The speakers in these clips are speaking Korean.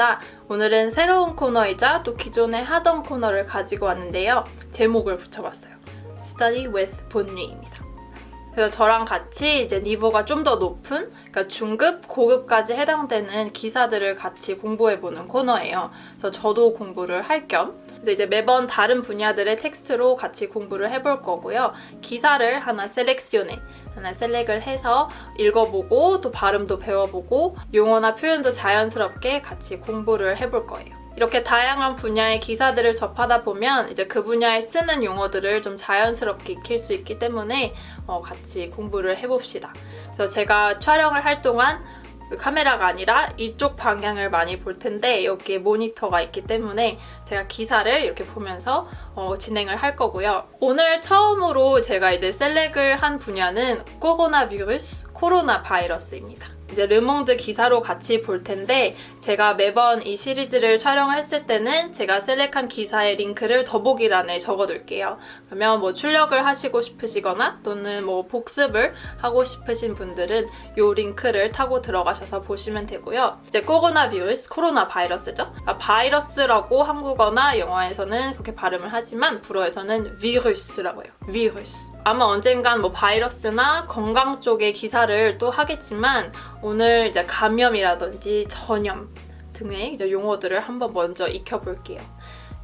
본입니다. 오늘은 새로운 코너이자 또 기존에 하던 코너를 가지고 왔는데요. 제목을 붙여봤어요. Study with 본리입니다. 그래서 저랑 같이 이제 니버가 좀 더 높은, 그러니까 중급, 고급까지 해당되는 기사들을 같이 공부해보는 코너예요. 그래서 저도 공부를 할 겸, 그래서 이제 매번 다른 분야들의 텍스트로 같이 공부를 해볼 거고요. 기사를 하나 셀렉시온에, 하나 셀렉을 해서 읽어보고, 또 발음도 배워보고, 용어나 표현도 자연스럽게 같이 공부를 해볼 거예요. 이렇게 다양한 분야의 기사들을 접하다 보면 이제 그 분야에 쓰는 용어들을 좀 자연스럽게 익힐 수 있기 때문에 어, 같이 공부를 해봅시다. 그래서 제가 촬영을 할 동안 그 카메라가 아니라 이쪽 방향을 많이 볼 텐데 여기에 모니터가 있기 때문에 제가 기사를 이렇게 보면서 어, 진행을 할 거고요. 오늘 처음으로 제가 이제 셀렉을 한 분야는 코로나 비루스, 코로나 바이러스입니다. 이제 르몽드 기사로 같이 볼 텐데 제가 매번 이 시리즈를 촬영을 했을 때는 제가 셀렉한 기사의 링크를 더보기란에 적어둘게요. 그러면 뭐 출력을 하시고 싶으시거나 또는 뭐 복습을 하고 싶으신 분들은 이 링크를 타고 들어가셔서 보시면 되고요. 이제 코로나 비루스, 코로나 바이러스죠. 그러니까 바이러스라고 한국어나 영어에서는 그렇게 발음을 하지만 불어에서는 비루스라고 해요. 비루스. 아마 언젠간 뭐 바이러스나 건강 쪽의 기사를 또 하겠지만 오늘 이제 감염이라든지 전염 등의 용어들을 한번 먼저 익혀볼게요.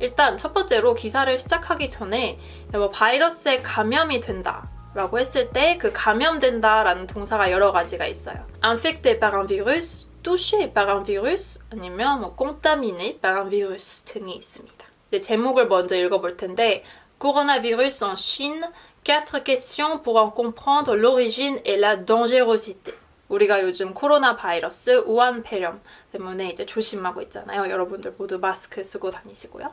일단 첫 번째로 기사를 시작하기 전에 뭐 바이러스에 감염이 된다. 라고 했을 때 그 감염된다 라는 동사가 여러 가지가 있어요. infecté par un virus, touché par un virus, 아니면 뭐 contaminé par un virus 등이 있습니다. 제목을 먼저 읽어볼 텐데 Coronavirus en Chine, quatre questions pour en comprendre l'origine et la dangerosité. 우리가 요즘 코로나 바이러스 우한 폐렴 때문에 이제 조심하고 있잖아요. 여러분들 모두 마스크 쓰고 다니시고요.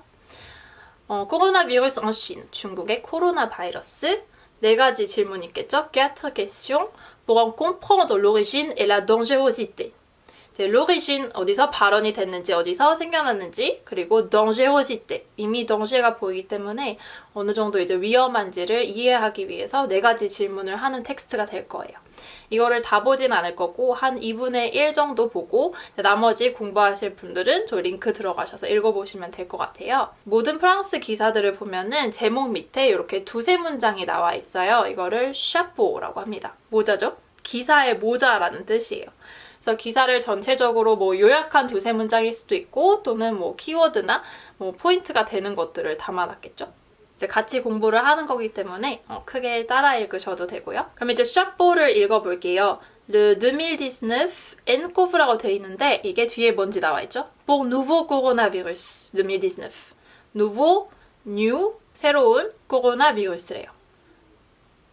어, 코로나 비루스 en Chine, 중국의 코로나 바이러스 네 가지 질문 있겠죠? Quatre questions pour en comprendre l'origine et la dangerosité. L'origine 어디서 발언이 됐는지 어디서 생겨났는지 그리고 dangerosité 이미 덩제가 보이기 때문에 어느 정도 이제 위험한지를 이해하기 위해서 네 가지 질문을 하는 텍스트가 될 거예요. 이거를 다 보진 않을 거고 한 2분의 1 정도 보고 나머지 공부하실 분들은 저 링크 들어가셔서 읽어보시면 될 것 같아요. 모든 프랑스 기사들을 보면은 제목 밑에 이렇게 두세 문장이 나와 있어요. 이거를 샤포라고 합니다. 모자죠? 기사의 모자라는 뜻이에요. 그래서 기사를 전체적으로 뭐 요약한 두세 문장일 수도 있고 또는 뭐 키워드나 뭐 포인트가 되는 것들을 담아놨겠죠. 이제 같이 공부를 하는 거기 때문에 어, 크게 따라 읽으셔도 되고요. 그럼 이제 샤뽀를 읽어볼게요. Le 2019 nCoV라고 되어 있는데 이게 뒤에 뭔지 나와 있죠? Pour nouveau coronavirus 2019. nouveau, new, 새로운 코로나 비루스래요.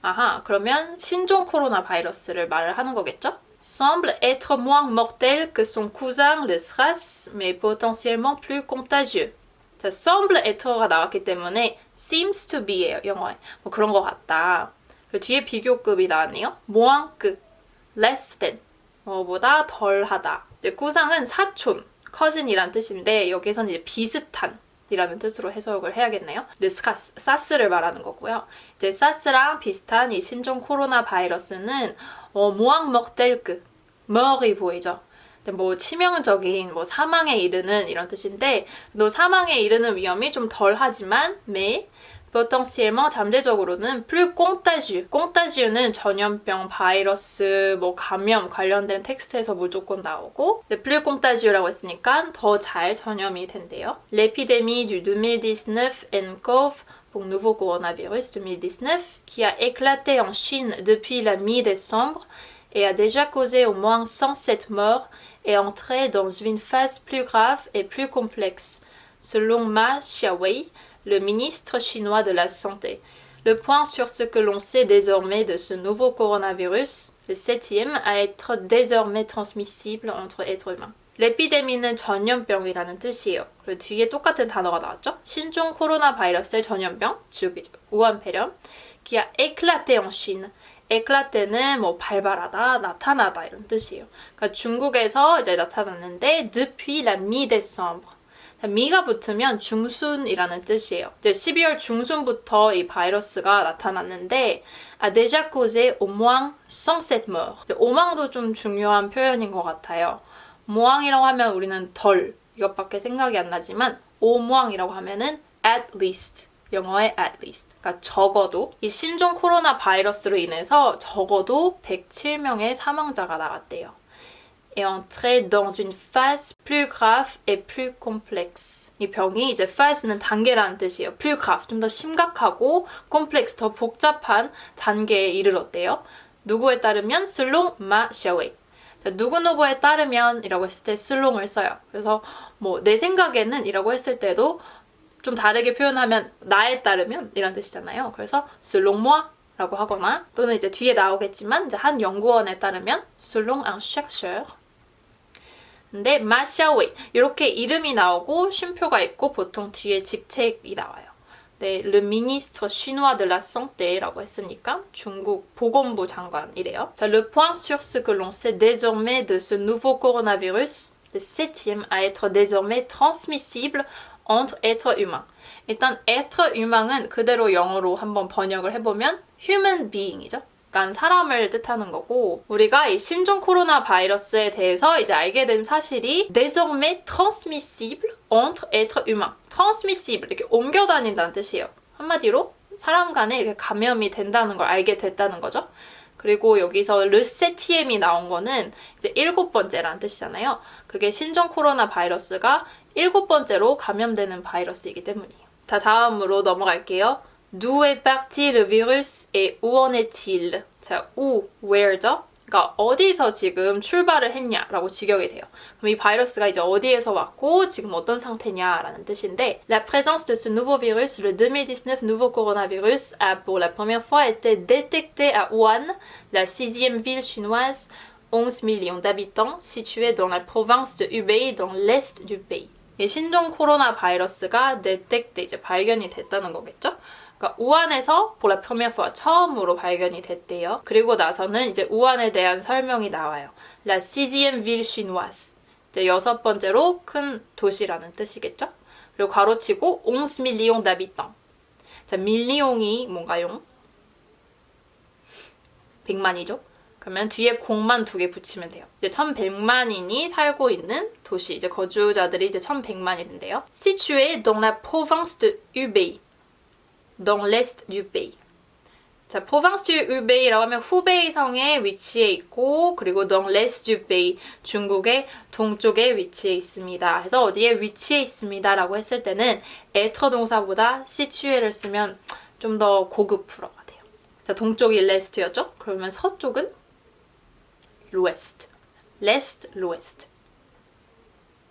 아하, 그러면 신종 코로나 바이러스를 말을 하는 거겠죠? Semble être moins mortel que son cousin le SRAS, mais potentiellement plus contagieux. 자, semble être,가 나왔기 때문에 seems to be예요, 영어에. 뭐 그런 것 같다. 그 뒤에 비교급이 나왔네요. 모항급, less than, 뭐보다 덜하다. 이제 구상은 사촌, cousin이란 뜻인데 여기서는 이제 비슷한 이라는 뜻으로 해석을 해야겠네요. 르스카스, 사스를 말하는 거고요. 이제 사스랑 비슷한 이 신종 코로나 바이러스는 어, 모항 먹델크, 먹이 보이죠. 뭐 치명적인 뭐 사망에 이르는 이런 뜻인데 또 사망에 이르는 위험이 좀 덜하지만 매 potentiellement 잠재적으로는 plus contagieux. contagieu는 전염병, 바이러스, 뭐 감염 관련된 텍스트에서 무조건 나오고 네, plus contagieu라고 했으니까 더 잘 전염이 된대요. L'épidémie du 2019 nCoV pour nouveau coronavirus 2019 qui a éclaté en Chine depuis la mi-décembre et a déjà causé au moins 107 morts est entré dans une phase plus grave et plus complexe, selon Ma Xiaowei, le ministre chinois de la Santé. Le point sur ce que l'on sait désormais de ce nouveau coronavirus, le septième, à être désormais transmissible entre êtres humains. 레피데미는 전염병이라는 뜻이에요. 그리고 뒤에 똑같은 단어가 나왔죠? 신종 코로나 바이러스의 전염병, 즉 이제 우한폐렴, qui a éclaté en Chine. 에클라테는 뭐 발발하다, 나타나다 이런 뜻이에요. 그러니까 중국에서 이제 나타났는데 depuis la mi-décembre. 미가 붙으면 중순이라는 뜻이에요. 이제 12월 중순부터 이 바이러스가 나타났는데 a déjà causé au moins 107 morts. 오망도 좀 중요한 표현인 것 같아요. 모항이라고 하면 우리는 덜 이것밖에 생각이 안 나지만 오모항이라고 하면은 at least 영어의 at least 그러니까 적어도 이 신종 코로나 바이러스로 인해서 적어도 107명의 사망자가 나갔대요. Et entrer dans une phase plus grave et plus complexe. 이 병이 이제 phase는 단계라는 뜻이에요. plus grave 좀 더 심각하고 complex 더 복잡한 단계에 이르렀대요. 누구에 따르면 selon ma Xiaowei. 누구누구에 따르면 이라고 했을 때 슬롱을 써요. 그래서 뭐 내 생각에는 이라고 했을 때도 좀 다르게 표현하면 나에 따르면 이런 뜻이잖아요. 그래서 selon moi 라고 하거나 또는 이제 뒤에 나오겠지만 이제 한 연구원에 따르면 selon un chercheur 근데 마샤웨이 이렇게 이름이 나오고 쉼표가 있고 보통 뒤에 직책이 나와요. 네, ministre chinois de la santé라고 했으니까 중국 보건부 장관이래요. 자, le point sur ce que l'on sait désormais de ce nouveau coronavirus, le septième à être désormais transmissible entre êtres humains. 일단 être humain은 그대로 영어로 한번 번역을 해보면 human being이죠. 그러니까 사람을 뜻하는 거고 우리가 이 신종 코로나 바이러스에 대해서 이제 알게 된 사실이 désormais transmissible entre êtres humains. transmissible 이렇게 옮겨 다닌다는 뜻이에요. 한마디로 사람 간에 이렇게 감염이 된다는 걸 알게 됐다는 거죠. 그리고 여기서 르세티엠이 나온 거는 이제 일곱 번째라는 뜻이잖아요. 그게 신종 코로나 바이러스가 일곱 번째로 감염되는 바이러스이기 때문이에요. 자, 다음으로 넘어갈게요. D'où est parti le virus et où en est-il? 자, où, where죠? 그러니까 어디서 지금 출발을 했냐라고 직역이 돼요. 그럼 이 바이러스가 이제 어디에서 왔고 지금 어떤 상태냐라는 뜻인데 La présence de ce nouveau virus, le 2019 nouveau coronavirus, a pour la première fois été détecté à Wuhan, la sixième ville chinoise, 11 millions d'habitants, située dans la province de Hubei, dans l'est du pays. 이 신종 코로나 바이러스가 détecté, 이제 발견이 됐다는 거겠죠? 그러니까 우한에서 première fois 처음으로 발견이 됐대요. 그리고 나서는 이제 우한에 대한 설명이 나와요. La sixième ville chinoise. 이제 여섯 번째로 큰 도시라는 뜻이겠죠? 그리고 괄호치고 11 millions d'habitants. 자, 밀리옹이 뭔가요? 100만이죠? 그러면 뒤에 공만 두 개 붙이면 돼요. 이제 1100만인이 살고 있는 도시, 이제 거주자들이 이제 1100만인데요. Situé dans la province de Hubei. Dans l'est du pays. 자, province du Hubei라고 하면 후베이 성에 위치해 있고 그리고 dans l'est du pays 중국의 동쪽에 위치해 있습니다. 해서 어디에 위치해 있습니다라고 했을 때는 être 동사보다 situé를 쓰면 좀 더 고급 불어가 돼요. 자, 동쪽이 l'est였죠? 그러면 서쪽은 l'ouest. l'est, l'ouest.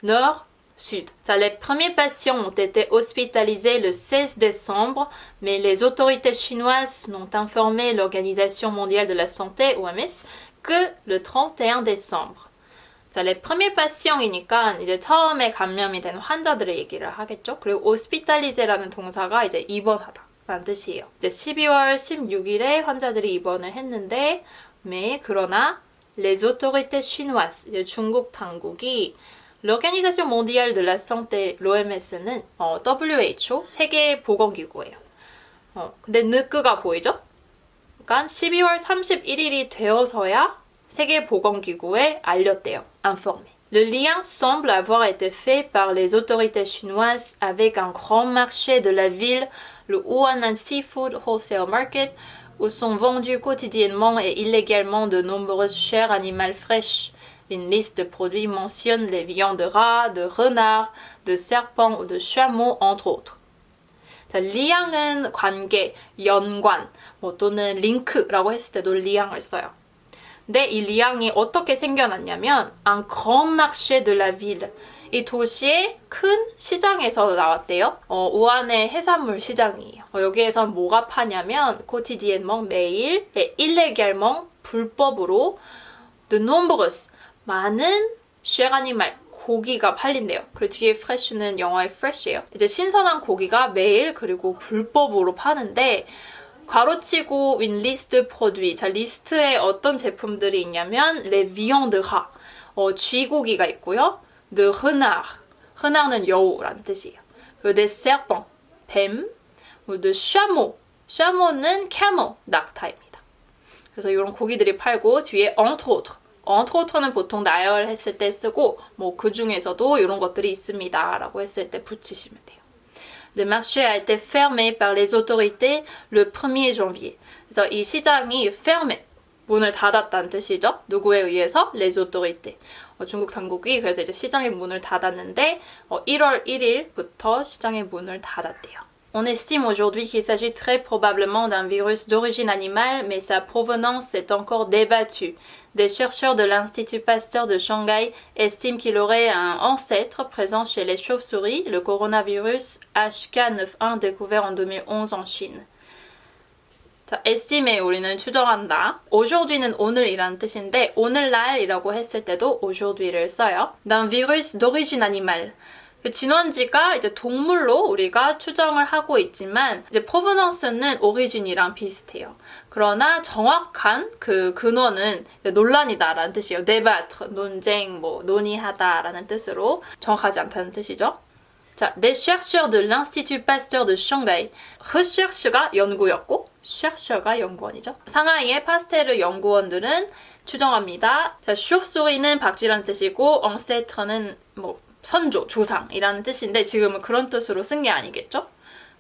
nord, Sud. Ça, les premiers patients ont été hospitalisés le 16 décembre, mais les autorités chinoises n'ont informé l'Organisation mondiale de la santé, OMS, que le 31 décembre. 자, les premiers patients이니까 이제 처음에 감염이 된 환자들의 얘기를 하겠죠. 그리고 hospitalise라는 동사가 이제 입원하다라는 뜻이에요. 이제 12월 16일에 환자들이 입원을 했는데, 네, 그러나 les autorités chinoises, 이제 중국 당국이 L'Organisation mondiale de la santé, l'OMS는 어, WHO 세계 보건기구예요. 어, 근데 느끄가 보이죠? 그러니까 12월 31일이 되어서야 세계 보건기구에 알렸대요. informé. Le lien semble avoir été fait par les autorités chinoises avec un grand marché de la ville, le Huanan Seafood Wholesale Market, où sont vendus quotidiennement et illégalement de nombreuses chairs animales fraîches. Une liste de produits mentionne les viandes de rat, de renard, de serpent ou de chameau, entre autres. 자, 리앙은 관계, 연관, 뭐 또는 링크라고 했을 때도 리앙을 써요. 근데 이 리앙이 어떻게 생겨났냐면 un grand marché de la ville 이 도시의 큰 시장에서 나왔대요. 어, 우한의 해산물 시장이에요. 어, 여기에서 뭐가 파냐면 코티디엔멍 매일, 일레겔멍 불법으로 de nombreux 많은 쉐가니말 고기가 팔린대요. 그리고 뒤에 프레쉬는 영어의 fresh예요. 이제 신선한 고기가 매일 그리고 불법으로 파는데 괄호치고 윈 리스트 프로듀이 자 리스트에 어떤 제품들이 있냐면 레 비앙드하 어, 쥐고기가 있고요. de renard renard는 여우라는 뜻이에요. 그리고 de serpent 뱀, 그리고 chameau chameau는 camel 낙타입니다. 그래서 이런 고기들이 팔고 뒤에 entre autres entre autres 는 보통 나열했을 때 쓰고 뭐 그 중에서도 이런 것들이 있습니다 라고 했을 때 붙이시면 돼요. Le marché a été fermé par les autorités le 1er janvier. 그래서 이 시장이 fermé 문을 닫았다는 뜻이죠. 누구에 의해서? les autorités. 어, 중국 당국이 그래서 이제 시장의 문을 닫았는데 어, 1월 1일부터 시장의 문을 닫았대요. On estime aujourd'hui qu'il s'agit très probablement d'un virus d'origine animale, mais sa provenance est encore débattue. Des chercheurs de l'Institut Pasteur de Shanghai estiment qu'il aurait un ancêtre présent chez les chauves-souris, le coronavirus HK91 découvert en 2011 en Chine. 자, estim에 우리는 추정한다. aujourd'hui,는 오늘이라는 뜻인데 오늘날이라고 했을 때도 aujourdi를 써요. d'un virus d'origine animale. 그 진원지가 이제 동물로 우리가 추정을 하고 있지만 이제 provenance는 origin이랑 비슷해요. 그러나 정확한 그 근원은 논란이다라는 뜻이에요. débattre, 논쟁, 뭐 논의하다라는 뜻으로 정확하지 않다는 뜻이죠. 자, des chercheurs de l'Institut Pasteur de Shanghai. recherche가 연구였고 chercheur가 연구원이죠. 상하이의 파스테르 연구원들은 추정합니다. 자, chauve-souri는 박쥐라는 뜻이고 ancêtre는 뭐 선조, 조상이라는 뜻인데 지금은 그런 뜻으로 쓴 게 아니겠죠?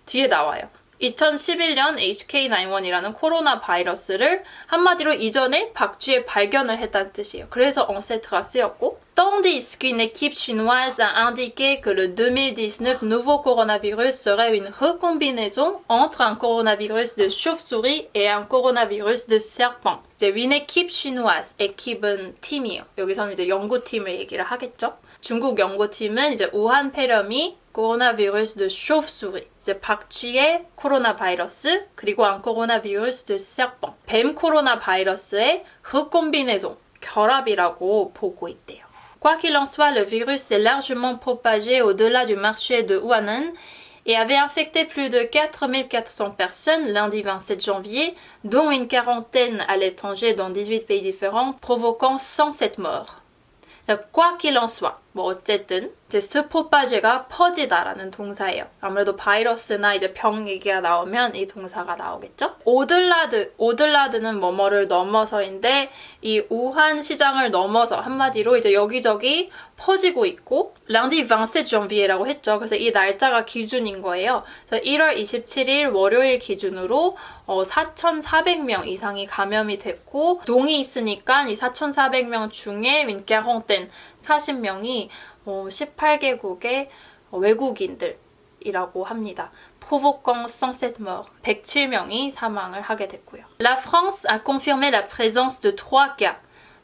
뒤에 나와요. 2011년 HK91이라는 코로나 바이러스를 한마디로 이전에 박쥐에 발견을 했다는 뜻이에요. 그래서 ancêtre가 쓰였고 Tandis qu'une équipe chinoise a indiqué que le 2019 nouveau coronavirus serait une recombinaison entre un coronavirus de chauve-souris et un coronavirus de serpent. 이제 une équipe chinoise, équipe은 팀이에요. 여기서는 이제 연구팀을 얘기를 하겠죠. 중국 연구팀은 이제 우한 폐렴이 코로나 비루스 de chauve-souris 이제 박쥐의 코로나 바이러스 그리고 안 코로나 비루스 de serpent 뱀 코로나 바이러스의 recombinaison 결합이라고 보고 있대요. Quoi qu'il en soit, le virus s'est largement propagé au-delà du marché de Wuhan et avait infecté plus de 4400 personnes lundi 27 janvier, dont une quarantaine à l'étranger dans 18 pays différents, provoquant 107 morts. quoi qu'il en soit, 뭐 어쨌든 이제 스포파제가 퍼지다라는 동사예요. 아무래도 바이러스나 이제 병 얘기가 나오면 이 동사가 나오겠죠? 오들라드, 오들라드는 뭐뭐를 넘어서인데 이 우한 시장을 넘어서 한마디로 이제 여기저기 퍼지고 있고 랑디 방세 janvier라고 했죠. 그래서 이 날짜가 기준인 거예요. 그래서 1월 27일 월요일 기준으로 어, 4,400명 이상이 감염이 됐고 동이 있으니까 이 4,400명 중에 민캐홍땐 40명이 18개국의 외국인들이라고 합니다. provoquant 107 morts. 107명이 사망을 하게 됐고요. La France a confirmé la présence de trois cas.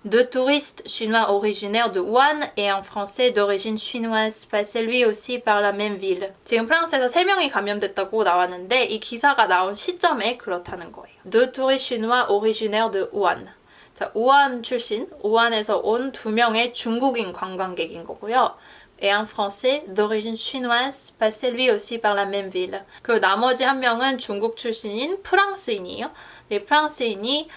Deux touristes chinois originaires de Wuhan et un français d'origine chinoise passé lui aussi par la même ville. 지금 프랑스에서 3명이 감염됐다고 나왔는데 이 기사가 나온 시점에 그렇다는 거예요. Deux touristes chinois originaires de Wuhan. 자, 우한 출신, 우한에서 온 두 명의 중국인 관광객인 거고요. Et un français d'origine chinoise passé lui aussi par la même ville. 그리고 나머지 한 명은 중국 출신인 프랑스인이에요. 네, 프랑스인이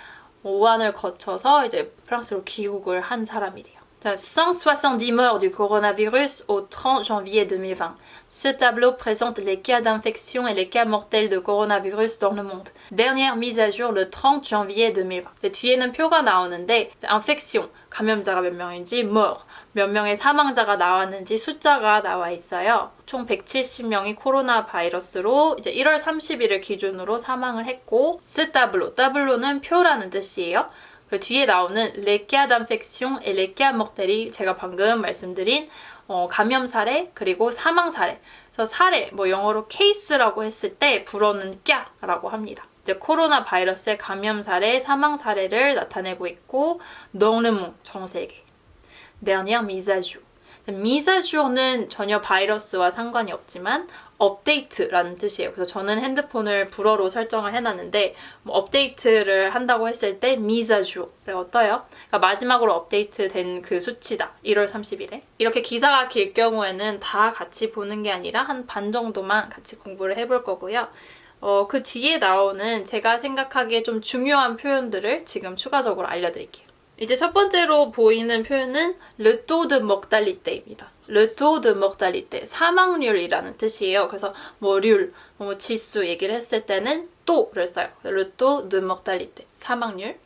우한을 거쳐서 이제 프랑스로 귀국을 한 사람이래요. 170 morts du coronavirus au 30 janvier 2020. Ce tableau présente les cas d'infection et les cas mortels de coronavirus dans le monde. Dernière mise à jour le 30 janvier 2020. 뒤에는 표가 나오는데 infection 감염자가 몇 명인지 mort 몇 명의 사망자가 나왔는지 숫자가 나와 있어요. 총 170명이 코로나 바이러스로 이제 1월 30일을 기준으로 사망을 했고 스 따블로 따블로는 표라는 뜻이에요. 그리고 뒤에 나오는 레키아 단펙숑 에 레키아 먹텔이 제가 방금 말씀드린 어, 감염 사례 그리고 사망 사례. 그래서 사례 뭐 영어로 케이스라고 했을 때 불어는 꺄라고 합니다. 이제 코로나 바이러스의 감염 사례, 사망 사례를 나타내고 있고 mise à jour. mise à jour는 전혀 바이러스와 상관이 없지만 업데이트라는 뜻이에요. 그래서 저는 핸드폰을 불어로 설정을 해놨는데 뭐 업데이트를 한다고 했을 때 미자주를 어떠요? 그러니까 마지막으로 업데이트된 그 수치다. 1월 30일에. 이렇게 기사가 길 경우에는 다 같이 보는 게 아니라 한 반 정도만 같이 공부를 해볼 거고요. 어, 그 뒤에 나오는 제가 생각하기에 좀 중요한 표현들을 지금 추가적으로 알려드릴게요. 이제 첫 번째로 보이는 표현은 taux de mortalité입니다. Le taux de mortalité, 사망률이라는 뜻이에요. 그래서 뭐 률, 뭐 지수 얘기를 했을 때는 또를 써요. le taux de mortalité, 사망률.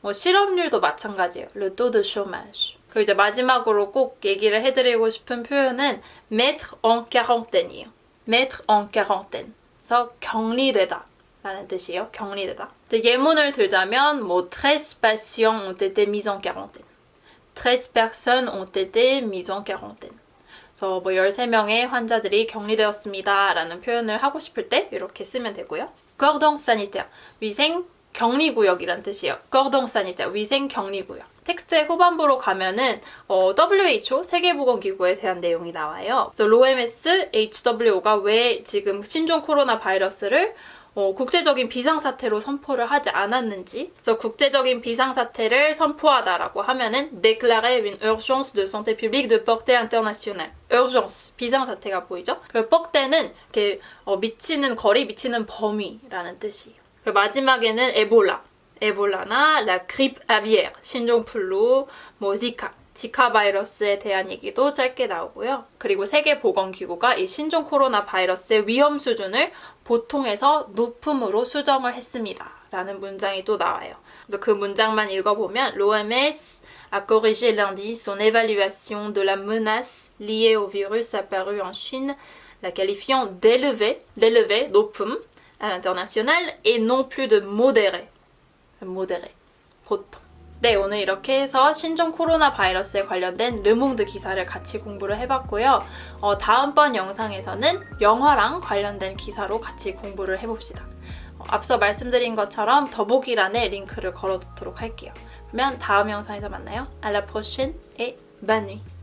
뭐 실업률도 마찬가지예요. le taux de chômage. 그리고 이제 마지막으로 꼭 얘기를 해드리고 싶은 표현은 mettre en quarantaine이에요. mettre en quarantaine. 그래서 격리되다. 라는 뜻이에요. 격리되다. 예문을 들자면 뭐13 patients ont été mis en quarantaine. 13 personnes ont été mises en quarantaine. 그래서 뭐 13명의 환자들이 격리되었습니다. 라는 표현을 하고 싶을 때 이렇게 쓰면 되고요. cordon sanitaire. 위생 격리구역이란 뜻이에요. cordon sanitaire. 위생 격리구역. 텍스트의 후반부로 가면은 어, WHO 세계보건기구에 대한 내용이 나와요. 그래서 OMS, HWO가 왜 지금 신종 코로나 바이러스를 어, 국제적인 비상사태로 선포를 하지 않았는지 그래서 국제적인 비상사태를 선포하다라고 하면은 déclarer une urgence de santé publique de portée internationale urgence 비상사태가 보이죠? 그리고 뻑대는 이렇게 어, 미치는 거리 미치는 범위라는 뜻이에요. 그리고 마지막에는 에볼라 에볼라나 la grippe aviaire 신종플루 뭐 지카 지카 바이러스에 대한 얘기도 짧게 나오고요. 그리고 세계보건기구가 이 신종 코로나 바이러스의 위험 수준을 보통에서 높음으로 수정을 했습니다. 라는 문장이 또 나와요. 그래서 그 문장만 읽어보면 l'OMS a corrigé lundi son évaluation de la menace liée au virus apparu en Chine, la qualifiant d'élevé, d'élevé, 높음 à l'international et non plus de modéré. modéré. 보통. 네, 오늘 이렇게 해서 신종 코로나 바이러스에 관련된 르몽드 기사를 같이 공부를 해봤고요. 어, 다음번 영상에서는 영화랑 관련된 기사로 같이 공부를 해봅시다. 어, 앞서 말씀드린 것처럼 더보기란에 링크를 걸어두도록 할게요. 그러면 다음 영상에서 만나요. Prochaine et bonne nuit.